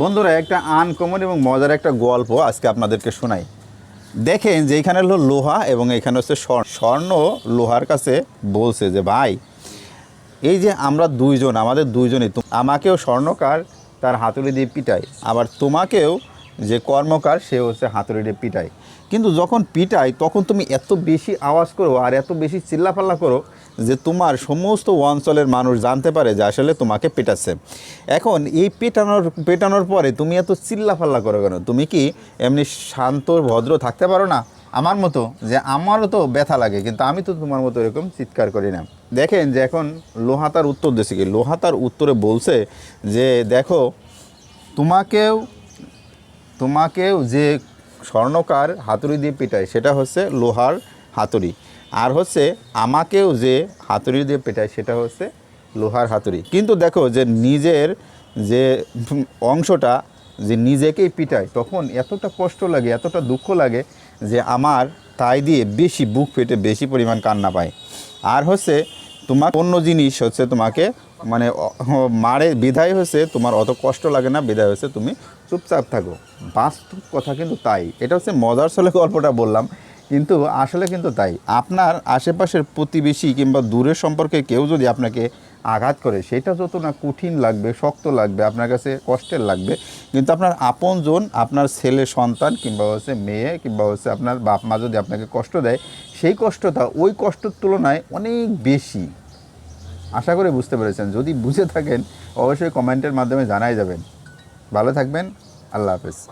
বন্ধুরা, একটা আনকমন এবং মজার একটা গল্প আজকে আপনাদেরকে শোনাই। দেখেন যে এখানে হলো লোহা এবং এখানে হচ্ছে স্বর্ণ। স্বর্ণ লোহার কাছে বলছে যে, ভাই, এই যে আমরা দুইজন, আমাদের দুইজনই আমাকেও স্বর্ণকার, তার হাতুড়ি দিয়ে পিটায় আবার তোমাকেও যে কর্মকার সে হচ্ছে হাতুড়ি দিয়ে পিটায়। কিন্তু যখন পিটাই, তখন তুমি এত বেশি আওয়াজ করো আর এত বেশি চিল্লাফাল্লা করো যে তোমার সমস্ত অঞ্চলের মানুষ জানতে পারে যে আসলে তোমাকে পেটাচ্ছে। এখন এই পেটানোর পেটানোর পরে তুমি এত চিল্লাফাল্লা করো কেন? তুমি কি এমনি শান্ত, ভদ্র থাকতে পারো না? আমার মতো? যে আমারও তো ব্যথা লাগে, কিন্তু আমি তো তোমার মতো এরকম চিৎকার করি না। দেখেন যে এখন লোহাতার উত্তর দিছে কি? লোহাতার উত্তরে বলছে যে, দেখো, তোমাকেও তোমাকেও যে স্বর্ণকার হাতুড়ি দিয়ে পিটায়, সেটা হচ্ছে লোহার হাতুড়ি। আর হচ্ছে আমাকেও যে হাতুড়ি দিয়ে পেটায়, সেটা হচ্ছে লোহার হাতুড়ি। কিন্তু দেখো যে নিজের যে অংশটা যে নিজেকেই পিটায়, তখন এতটা কষ্ট লাগে, এতটা দুঃখ লাগে যে আমার তাই দিয়ে বেশি বুক ফেটে বেশি পরিমাণ কান্না পায়। আর হচ্ছে তোমার অন্য জিনিস হচ্ছে তোমাকে মানে মারে বিধায় হচ্ছে তোমার অত কষ্ট লাগে না বিধায় হচ্ছে তুমি চুপচাপ থাকো। বাস্তব কথা কিন্তু তাই। এটা হচ্ছে মজার ছলে গল্পটা বললাম, কিন্তু আসলে কিন্তু তাই। আপনার আশেপাশের প্রতিবেশী কিংবা দূরের সম্পর্কে কেউ যদি আপনাকে আঘাত করে, সেটা যত না কঠিন লাগবে, শক্ত লাগবে, আপনার কাছে কষ্টের লাগবে, কিন্তু আপনার আপনজন, আপনার ছেলে, সন্তান কিংবা হচ্ছে মেয়ে কিংবা হচ্ছে আপনার বাপ মা যদি আপনাকে কষ্ট দেয় সেই কষ্টটা ওই কষ্টর তুলনায় অনেক বেশি। আশা করে বুঝতে পেরেছেন। যদি বুঝে থাকেন, অবশ্যই কমেন্টের মাধ্যমে জানাই যাবেন। ভালো থাকবেন। আল্লাহ হাফেজ।